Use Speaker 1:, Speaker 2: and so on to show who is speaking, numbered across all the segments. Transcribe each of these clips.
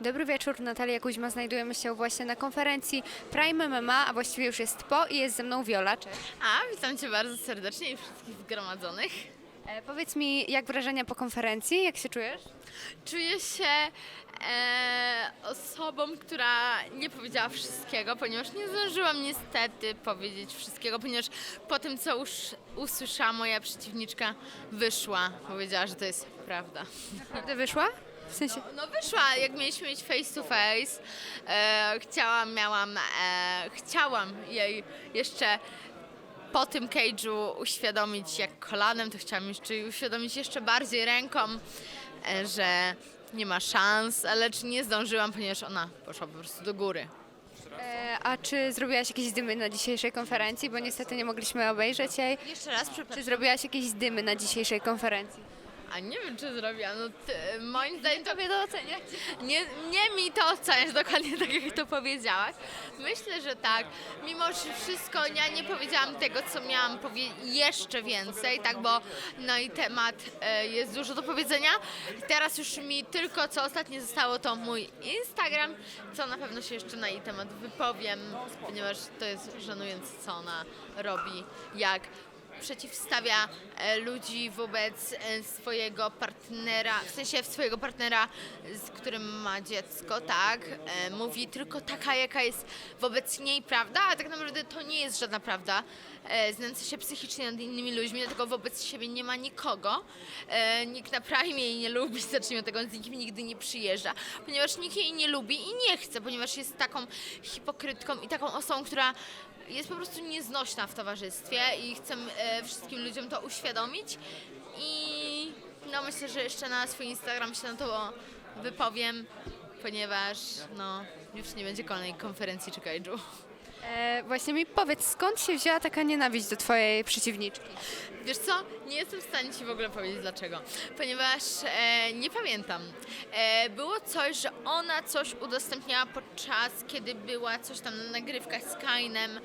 Speaker 1: Dobry wieczór, Natalia Kuźma. Znajdujemy się właśnie na konferencji Prime MMA, a właściwie już jest po i jest ze mną Wiola. Cześć.
Speaker 2: A, witam Cię bardzo serdecznie i wszystkich zgromadzonych.
Speaker 1: E, powiedz mi, jak wrażenia po konferencji? Jak się czujesz?
Speaker 2: Czuję się e, osobą, która nie powiedziała wszystkiego, ponieważ nie zdążyłam niestety powiedzieć wszystkiego, ponieważ po tym, co już usłyszała moja przeciwniczka, wyszła. Powiedziała, że to jest prawda.
Speaker 1: Naprawdę wyszła? W sensie...
Speaker 2: No wyszła, jak mieliśmy mieć face to face. E, chciałam, miałam, e, chciałam jej jeszcze po tym cage'u uświadomić jak kolanem, to chciałam jeszcze jej uświadomić jeszcze bardziej ręką, e, że nie ma szans, ale czy nie zdążyłam, ponieważ ona poszła po prostu do góry.
Speaker 1: E, a czy zrobiłaś jakieś dymy na dzisiejszej konferencji? Bo niestety nie mogliśmy obejrzeć jej.
Speaker 2: Jeszcze raz,
Speaker 1: Czy
Speaker 2: przepraszam.
Speaker 1: zrobiłaś jakieś dymy na dzisiejszej konferencji?
Speaker 2: A nie wiem, czy zrobiłam. No, ty, moim zdaniem to
Speaker 1: Tobie to oceniać.
Speaker 2: Nie, nie mi to oceniać dokładnie tak, jak to powiedziałaś. Myślę, że tak. Mimo że wszystko, ja nie powiedziałam tego, co miałam powiedzieć jeszcze więcej, tak, bo no i temat e, jest dużo do powiedzenia. Teraz już mi tylko, co ostatnie zostało, to mój Instagram, co na pewno się jeszcze na jej temat wypowiem, ponieważ to jest żenujące, co ona robi, jak przeciwstawia e, ludzi wobec e, swojego partnera, w sensie swojego partnera, z którym ma dziecko, tak? E, Mówi tylko taka, jaka jest wobec niej prawda, a tak naprawdę to nie jest żadna prawda. E, Znęca się psychicznie nad innymi ludźmi, dlatego wobec siebie nie ma nikogo. E, Nikt na Prime jej nie lubi, zacznijmy tego, z nikim nigdy nie przyjeżdża, ponieważ nikt jej nie lubi i nie chce, ponieważ jest taką hipokrytką i taką osobą, która jest po prostu nieznośna w towarzystwie i chcę e, wszystkim ludziom to uświadomić i no myślę, że jeszcze na swój Instagram się na to wypowiem, ponieważ no już nie będzie kolejnej konferencji czy cage'u.
Speaker 1: E, właśnie mi powiedz, skąd się wzięła taka nienawiść do twojej przeciwniczki?
Speaker 2: Wiesz co? Nie jestem w stanie Ci w ogóle powiedzieć dlaczego. Ponieważ e, nie pamiętam. E, było coś, że ona coś udostępniała podczas, kiedy była coś tam na nagrywkach z Kainem,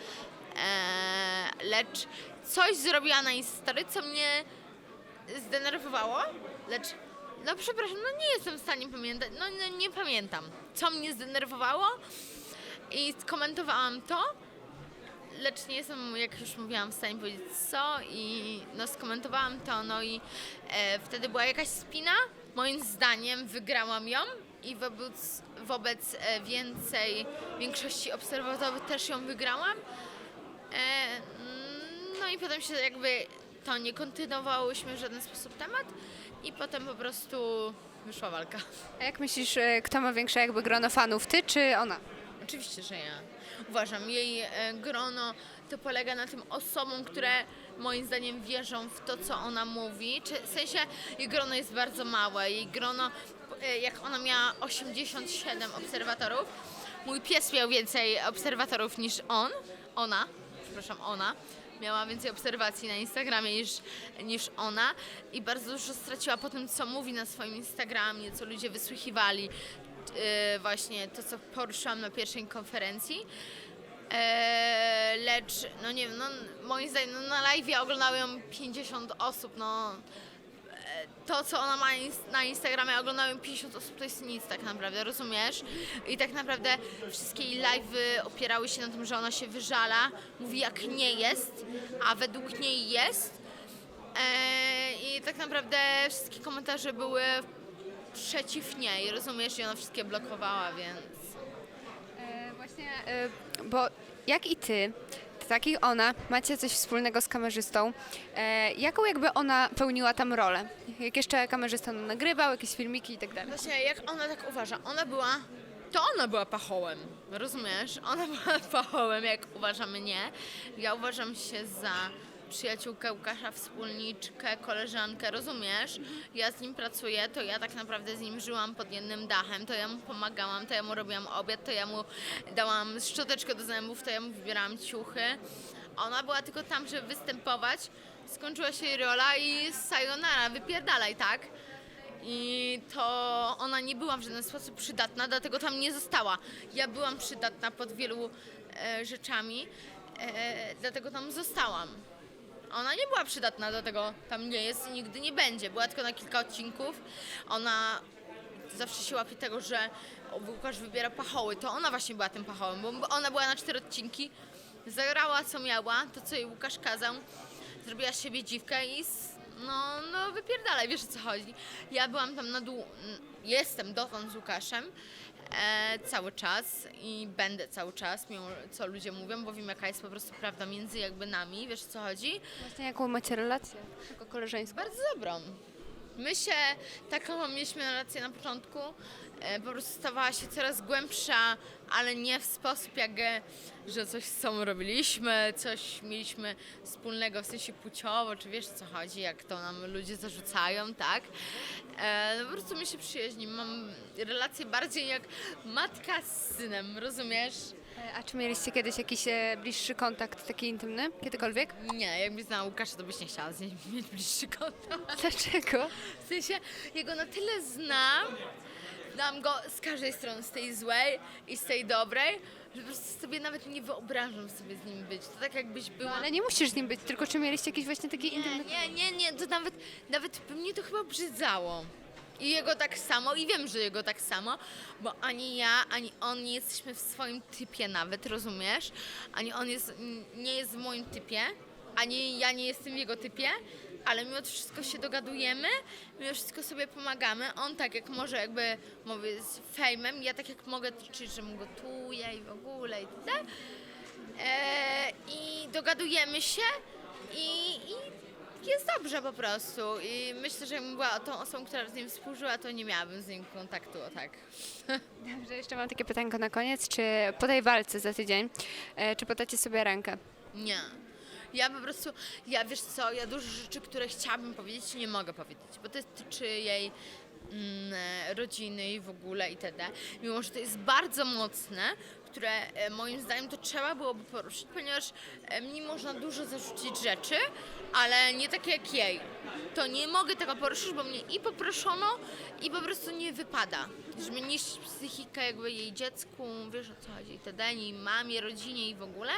Speaker 2: e, lecz coś zrobiła na Instastory, co mnie zdenerwowało, lecz no przepraszam, no nie jestem w stanie pamiętać, no, no nie pamiętam, co mnie zdenerwowało i skomentowałam to, lecz nie jestem, jak już mówiłam, w stanie powiedzieć co i no skomentowałam to, no i e, wtedy była jakaś spina, moim zdaniem wygrałam ją i wobec, wobec e, więcej, większości obserwatorów też ją wygrałam. E, mm, no i potem się jakby to nie kontynuowałyśmy w żaden sposób temat i potem po prostu wyszła walka.
Speaker 1: A jak myślisz, e, kto ma większe jakby grono fanów, ty czy ona?
Speaker 2: Oczywiście, że ja. Uważam, jej e, grono to polega na tym osobom, które moim zdaniem wierzą w to, co ona mówi. Czy, w sensie jej grono jest bardzo małe. Jej grono, e, jak ona miała 87 obserwatorów, mój pies miał więcej obserwatorów niż on, ona, przepraszam, ona. Miała więcej obserwacji na Instagramie niż, niż ona i bardzo dużo straciła po tym, co mówi na swoim Instagramie, co ludzie wysłuchiwali, właśnie to, co poruszyłam na pierwszej konferencji. Eee, lecz, no nie wiem, no, moim zdaniem no, na live oglądało ją 50 osób, no e, to, co ona ma na Instagramie, oglądało ją 50 osób, to jest nic tak naprawdę, rozumiesz? I tak naprawdę wszystkie jej live'y opierały się na tym, że ona się wyżala, mówi jak nie jest, a według niej jest. Eee, I tak naprawdę wszystkie komentarze były przeciw niej, rozumiesz? I ona wszystkie blokowała, więc...
Speaker 1: E, właśnie, e, bo jak i ty, tak i ona, macie coś wspólnego z kamerzystą. E, jaką jakby ona pełniła tam rolę? Jak jeszcze kamerzysta nagrywał, jakieś filmiki i tak dalej.
Speaker 2: Właśnie, jak ona tak uważa, ona była, to ona była pachołem, rozumiesz? Ona była pachołem, jak uważa mnie. Ja uważam się za przyjaciółkę Łukasza, wspólniczkę, koleżankę, rozumiesz? Ja z nim pracuję, to ja tak naprawdę z nim żyłam pod jednym dachem, to ja mu pomagałam, to ja mu robiłam obiad, to ja mu dałam szczoteczkę do zębów, to ja mu wybierałam ciuchy. Ona była tylko tam, żeby występować, skończyła się jej rola i sayonara, wypierdalaj, tak? I to ona nie była w żaden sposób przydatna, dlatego tam nie została. Ja byłam przydatna pod wielu e, rzeczami, e, dlatego tam zostałam. Ona nie była przydatna, dlatego tam nie jest i nigdy nie będzie. Była tylko na kilka odcinków. Ona zawsze się łapie tego, że Łukasz wybiera pachoły, to ona właśnie była tym pachołem, bo ona była na cztery odcinki, zagrała co miała, to co jej Łukasz kazał, zrobiła z siebie dziwkę i s- no, no wypierdalaj, wiesz o co chodzi. Ja byłam tam na dół, jestem dotąd z Łukaszem e, cały czas i będę cały czas, mimo co ludzie mówią, bo wiem jaka jest po prostu prawda między jakby nami, wiesz o co chodzi.
Speaker 1: Właśnie jaką macie relację? Tylko koleżeńską.
Speaker 2: Bardzo dobrą. My się, taką mieliśmy relację na początku, e, po prostu stawała się coraz głębsza, ale nie w sposób jak, e, że coś z sobą robiliśmy, coś mieliśmy wspólnego w sensie płciowo, czy wiesz co chodzi, jak to nam ludzie zarzucają, tak? E, no po prostu my się przyjaźnimy, mam relację bardziej jak matka z synem, rozumiesz?
Speaker 1: E, A czy mieliście kiedyś jakiś e, bliższy kontakt, taki intymny? Kiedykolwiek?
Speaker 2: Nie, jakbyś znała Łukasza, to byś nie chciała z nim mieć bliższy kontakt.
Speaker 1: Dlaczego?
Speaker 2: W sensie, jego na tyle znam, znam go z każdej strony, z tej złej i z tej dobrej, że po prostu sobie nawet nie wyobrażam sobie z nim być. To tak jakbyś była...
Speaker 1: Ale nie musisz z nim być, tylko czy mieliście jakiś właśnie taki intymny
Speaker 2: nie, nie, nie, to nawet, nawet by mnie to chyba obrzydzało. I jego tak samo, i wiem, że jego tak samo, bo ani ja, ani on nie jesteśmy w swoim typie nawet, rozumiesz? Ani on jest, nie jest w moim typie, ani ja nie jestem w jego typie, ale mimo wszystko się dogadujemy, mimo wszystko sobie pomagamy. On tak jak może jakby, mówię, z fejmem, ja tak jak mogę, czyli że mu gotuję i w ogóle i tak. E, I dogadujemy się i, i jest dobrze po prostu. I myślę, że jakbym była tą osobą, która z nim współżyła, to nie miałabym z nim kontaktu, o tak.
Speaker 1: Dobrze, jeszcze mam takie pytanko na koniec. Czy po tej walce za tydzień, e, czy podacie sobie rękę?
Speaker 2: Nie. Ja po prostu, ja wiesz co, ja dużo rzeczy, które chciałabym powiedzieć, nie mogę powiedzieć, bo to tyczy jej mm, e, rodziny i w ogóle itd. Mimo, że to jest bardzo mocne, które e, moim zdaniem to trzeba byłoby poruszyć, ponieważ e, mi można dużo zarzucić rzeczy, ale nie takie jak jej. To nie mogę tego poruszyć, bo mnie i poproszono i po prostu nie wypada, żeby niszczyć psychikę jakby jej dziecku, wiesz o co chodzi, itd., jej mamie, rodzinie i w ogóle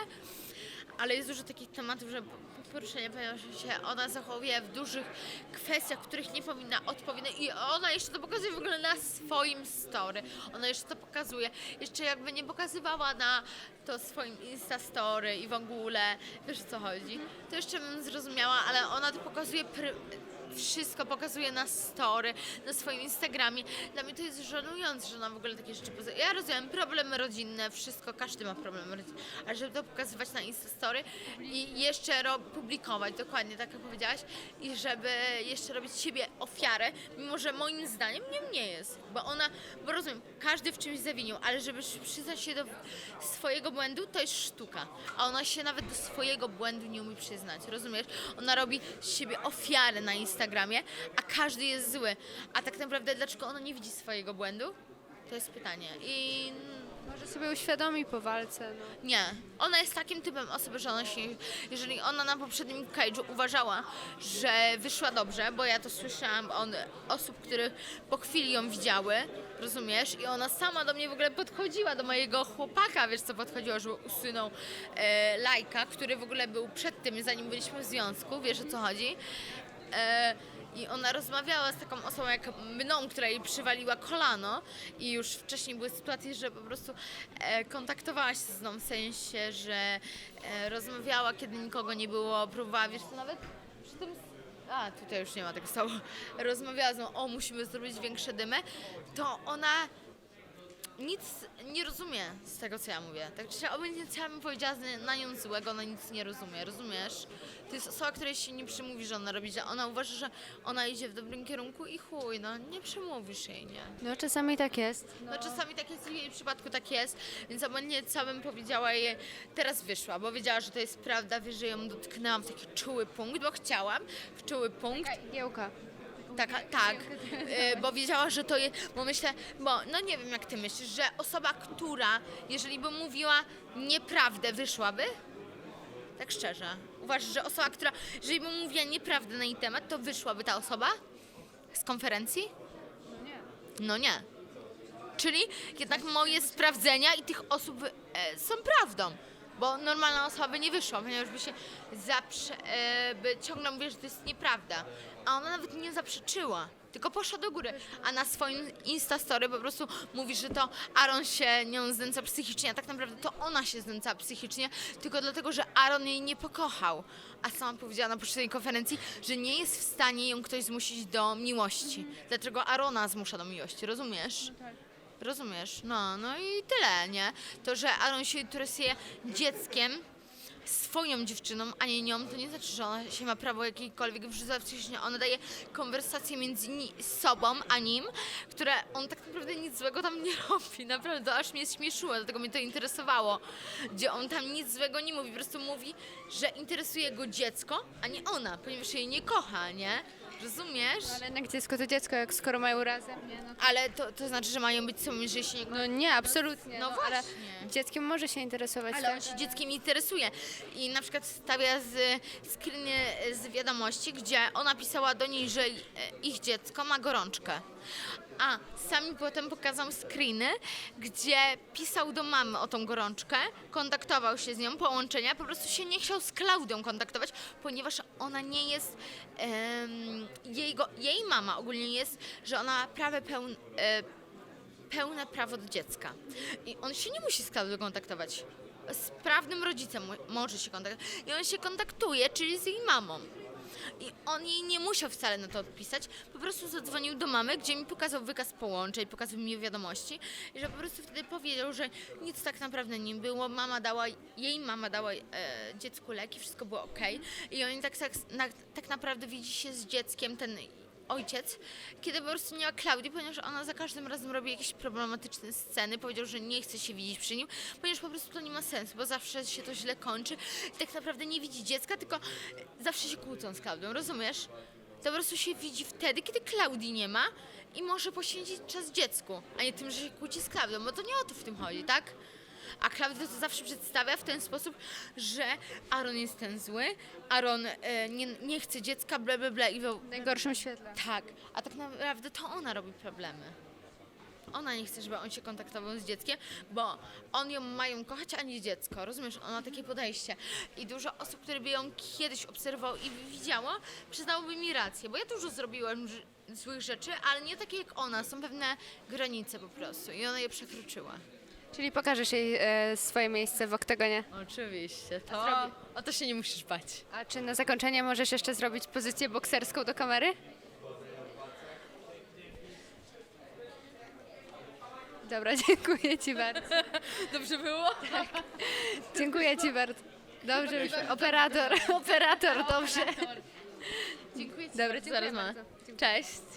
Speaker 2: ale jest dużo takich tematów, że poruszenia, ponieważ się ona zachowuje w dużych kwestiach, których nie powinna odpowiedzieć i ona jeszcze to pokazuje w ogóle na swoim story. Ona jeszcze to pokazuje. Jeszcze jakby nie pokazywała na to swoim Insta story i w ogóle, wiesz o co chodzi, to jeszcze bym zrozumiała, ale ona to pokazuje pry- wszystko pokazuje na story, na swoim Instagramie. Dla mnie to jest żenujące, że ona w ogóle takie rzeczy poza... Ja rozumiem, problemy rodzinne, wszystko, każdy ma problemy rodzinne, ale żeby to pokazywać na Instastory i jeszcze ro- publikować, dokładnie tak jak powiedziałaś, i żeby jeszcze robić siebie ofiarę, mimo że moim zdaniem nie, nie jest, bo ona, bo rozumiem, każdy w czymś zawinił, ale żeby przyznać się do swojego błędu, to jest sztuka, a ona się nawet do swojego błędu nie umie przyznać, rozumiesz? Ona robi z siebie ofiarę na Instagramie, a każdy jest zły, a tak naprawdę dlaczego ona nie widzi swojego błędu? To jest pytanie i
Speaker 1: Może sobie uświadomi po walce. No.
Speaker 2: nie, ona jest takim typem osoby, że ona się, jeżeli ona na poprzednim cage'u uważała, że wyszła dobrze, bo ja to słyszałam od osób, które po chwili ją widziały, rozumiesz, i ona sama do mnie w ogóle podchodziła, do mojego chłopaka, wiesz co, podchodziła, że usunął e, lajka, który w ogóle był przed tym, zanim byliśmy w związku, wiesz o co chodzi. E, i ona rozmawiała z taką osobą jak mną, która jej przywaliła kolano i już wcześniej były sytuacje, że po prostu e, kontaktowała się z mną w sensie, że e, rozmawiała, kiedy nikogo nie było, próbowała, wiesz co, nawet przy tym... A, tutaj już nie ma tego słowa. Rozmawiała z nią, o, musimy zrobić większe dymy. To ona nic nie rozumie z tego, co ja mówię. Tak czy obojętnie co ja bym powiedziała na nią złego, ona nic nie rozumie, rozumiesz? To jest osoba, której się nie przemówi, że ona robi, że ona uważa, że ona idzie w dobrym kierunku i chuj, no nie przemówisz jej, nie?
Speaker 1: no czasami tak jest.
Speaker 2: No czasami tak jest, w jej przypadku tak jest, więc obojętnie co bym powiedziała jej, teraz wyszła, bo wiedziała, że to jest prawda, wie, że ją dotknęłam w taki czuły punkt, bo chciałam w czuły punkt,
Speaker 1: Giełka.
Speaker 2: Taka, tak, y, bo wiedziała, że to jest, bo myślę, bo no nie wiem jak ty myślisz, że osoba, która, jeżeli by mówiła nieprawdę, wyszłaby? Tak szczerze. Uważasz, że osoba, która, jeżeli by mówiła nieprawdę na jej temat, to wyszłaby ta osoba z konferencji? No nie. Czyli jednak moje sprawdzenia i tych osób e, są prawdą. Bo normalna osoba by nie wyszła, ponieważ by się zaprze, e, by ciągle mówiła, że to jest nieprawda. A ona nawet nie zaprzeczyła. tylko poszła do góry. A na swoim Instastory po prostu mówi, że to Aaron się nią znęca psychicznie, a tak naprawdę to ona się znęca psychicznie, tylko dlatego, że Aaron jej nie pokochał. A sama powiedziała na poprzedniej konferencji, że nie jest w stanie ją ktoś zmusić do miłości. Dlaczego Arona zmusza do miłości, rozumiesz? Rozumiesz? No, no i tyle, nie? To, że Aaron się interesuje dzieckiem, swoją dziewczyną, a nie nią, to nie znaczy, że ona się ma prawo jakiejkolwiek psychicznie. Ona daje konwersację między ni- sobą a nim, które on tak naprawdę nic złego tam nie robi. Naprawdę, aż mnie śmieszyło, dlatego mnie to interesowało. Gdzie on tam nic złego nie mówi, po prostu mówi, że interesuje go dziecko, a nie ona, ponieważ jej nie kocha, nie? Rozumiesz?
Speaker 1: Ale jednak dziecko to dziecko, jak skoro mają razem, nie? No,
Speaker 2: Ale to, to znaczy, że mają być nie
Speaker 1: no nie, absolutnie.
Speaker 2: No
Speaker 1: ale
Speaker 2: właśnie.
Speaker 1: dzieckiem może się interesować.
Speaker 2: Ale
Speaker 1: tak?
Speaker 2: on się dzieckiem interesuje. I na przykład stawia z screeny z wiadomości, gdzie ona pisała do niej, że e, ich dziecko ma gorączkę. A sami potem pokazał screeny, gdzie pisał do mamy o tą gorączkę, kontaktował się z nią, połączenia, po prostu się nie chciał z Klaudią kontaktować, ponieważ ona nie jest, em, jego, jej mama ogólnie jest, że ona prawie pełn, e, pełne prawo do dziecka. I on się nie musi z Klaudią kontaktować. Z prawnym rodzicem mo- może się kontaktować. I on się kontaktuje, czyli z jej mamą. I on jej nie musiał wcale na to odpisać, po prostu zadzwonił do mamy, gdzie mi pokazał wykaz połączeń, pokazał mi wiadomości. I że po prostu wtedy powiedział, że nic tak naprawdę nie było, mama dała, jej mama dała e, dziecku leki, wszystko było ok i on tak, tak, na, tak naprawdę widzi się z dzieckiem, ten ojciec, kiedy po prostu ma Klaudii, ponieważ ona za każdym razem robi jakieś problematyczne sceny. Powiedział, że nie chce się widzieć przy nim, ponieważ po prostu to nie ma sensu, bo zawsze się to źle kończy i tak naprawdę nie widzi dziecka, tylko zawsze się kłócą z Klaudią, rozumiesz? To po prostu się widzi wtedy, kiedy Klaudii nie ma i może poświęcić czas dziecku, a nie tym, że się kłóci z Klaudią, bo to nie o to w tym chodzi, tak? A Klaudia to zawsze przedstawia w ten sposób, że Aaron jest ten zły, Aaron e, nie, nie chce dziecka, ble, ble, ble i
Speaker 1: W najgorszym świetle.
Speaker 2: tak, a tak naprawdę to ona robi problemy. Ona nie chce, żeby on się kontaktował z dzieckiem, bo on ją mają kochać, a nie dziecko. Rozumiesz? Ona ma takie podejście. I dużo osób, które by ją kiedyś obserwowało i widziało, przyznałoby mi rację, bo ja dużo zrobiłam ż- złych rzeczy, ale nie takie jak ona. Są pewne granice po prostu i ona je przekroczyła.
Speaker 1: Czyli pokażesz jej e, swoje miejsce w oktagonie.
Speaker 2: Oczywiście, to
Speaker 1: zrobi-
Speaker 2: o to się nie musisz bać.
Speaker 1: A czy na zakończenie możesz jeszcze zrobić pozycję bokserską do kamery? Dobra, dziękuję Ci bardzo.
Speaker 2: Dobrze było?
Speaker 1: Dziękuję Ci bardzo. Dobrze, już. operator, operator, dobrze.
Speaker 2: Dziękuję Ci
Speaker 1: Dobra, dziękuję bardzo.
Speaker 2: Cześć.